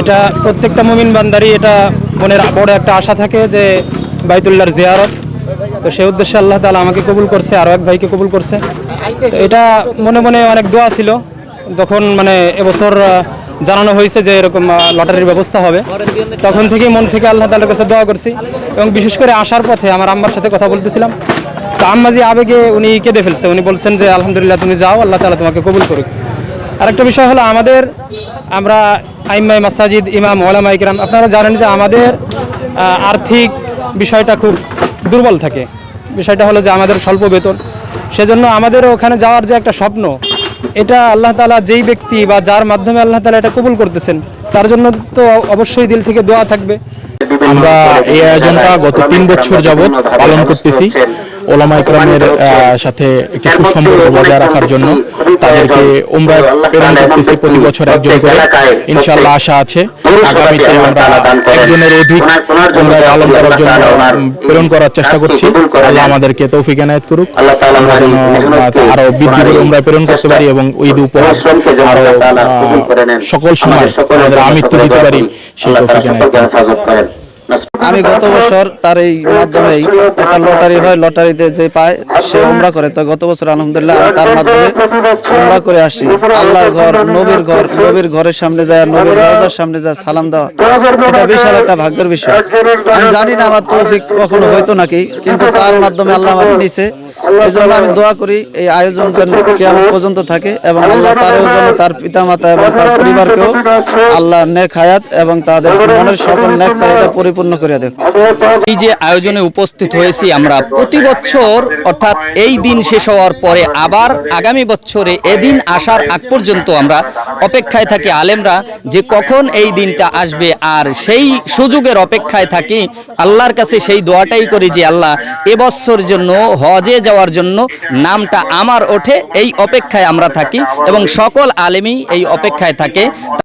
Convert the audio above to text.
এটা প্রত্যেকটা মুমিন বান্দারই এটা মনের বড় একটা আশা থাকে যে বাইতুল্লাহর জিয়ারত। তো সেই উদ্দেশ্যে আল্লাহ তালা আমাকে কবুল করছে, আরও এক ভাইকে কবুল করছে। এটা মনে মনে অনেক দোয়া ছিল, যখন মানে এবছর জানানো হয়েছে যে এরকম লটারির ব্যবস্থা হবে। তখন থেকেই মন থেকে আল্লাহ তাআলার কাছে দোয়া করছি এবং বিশেষ করে আসার পথে আমার আম্মার সাথে কথা বলতেছিলাম। তো আম্মাজি আবেগে উনি কেঁদে ফেলছে, উনি বলছেন যে, আলহামদুলিল্লাহ, তুমি যাও, আল্লাহ তাআলা তোমাকে কবুল করুক। আরেকটা বিষয় হলো, আমাদের আমরা আইম্মাই মাসাজিদ ইমাম ওলামা ইকরাম, আপনারা জানেন যে আমাদের আর্থিক বিষয়টা খুব দুর্বল থাকে। বিষয়টা হলো যে আমাদের স্বল্প বেতন। সেজন্য আমাদের ওখানে যাওয়ার যে একটা স্বপ্ন, এটা আল্লাহ তালা যেই ব্যক্তি বা যার মাধ্যমে আল্লাহ তালা এটা কবুল করতেছেন, তার জন্য তো অবশ্যই দিল থেকে দোয়া থাকবে। আমরা এই আয়োজনটা গত তিন বছর যাবৎ পালন করতেছি। ওলামা ইকরামের সাথে একটি সুসম্পর্ক বজায় রাখার জন্য তাদেরকে উমরা প্রেরণ করতেছি প্রতি বছর একজন করে। ইনশাআল্লাহ আশা আছে। আগামীতে আমরা একজনের অধিক উমরা পালন করার জন্য প্রেরণ করার চেষ্টা করছি। আল্লাহ আমাদেরকে তৌফিক এনায়েত করুক। আমরা যেন আরও বৃদ্ধি করে উমরা প্রেরণ করতে পারি এবং ঈদ উপহার আরও সকল সময় আমাদের আমিত্ব দিতে পারি। সেই তৌফিক এনায়েত করুক। আমি গত বছর তার এই মাধ্যমেই একটা লটারি হয়, লটারিতে যে পায়, সে উমরা করে। তো গত বছর আলহামদুলিল্লাহ আমি তার মাধ্যমে উমরা করে আসি। আল্লাহর ঘর, নবীর ঘর, নবীর ঘরের সামনে যায় নবীর রোজার সামনে যায় সালাম দেওয়া। এটা বিশাল একটা ভাগ্যের বিষয়। আমি জানি না আমার তৌফিক কখনো হয়তো নাকি, কিন্তু তার মাধ্যমে আল্লাহ আমার নিছে এই জন্য আমি দোয়া করি, এই আয়োজন যেন কেমন পর্যন্ত থাকে এবং আল্লাহ তারও জন্য তার পিতামাতা এবং তার পরিবারকেও আল্লাহ নেক হায়াত এবং তাদের মনের সকল নেক চাহিদা পরিপূর্ণ করে দেখ। এই যে আয়োজনে উপস্থিত হয়েছি আমরা, প্রতি বছর অর্থাৎ এই দিন শেষ হওয়ার পরে আবার আগামী বছরে এদিন আসার আগ পর্যন্ত আমরা অপেক্ষায় থাকি। আলেমরা যে কখন এই দিনটা আসবে আর সেই সুযোগের অপেক্ষায় থাকি। আল্লাহর কাছে সেই দোয়াটাই করি যে, আল্লাহ এবছর জন্য, হজে যাওয়ার জন্য নামটা আমার ওঠে। এই অপেক্ষায় আমরা থাকি এবং সকল আলেমই এই অপেক্ষায় থাকে।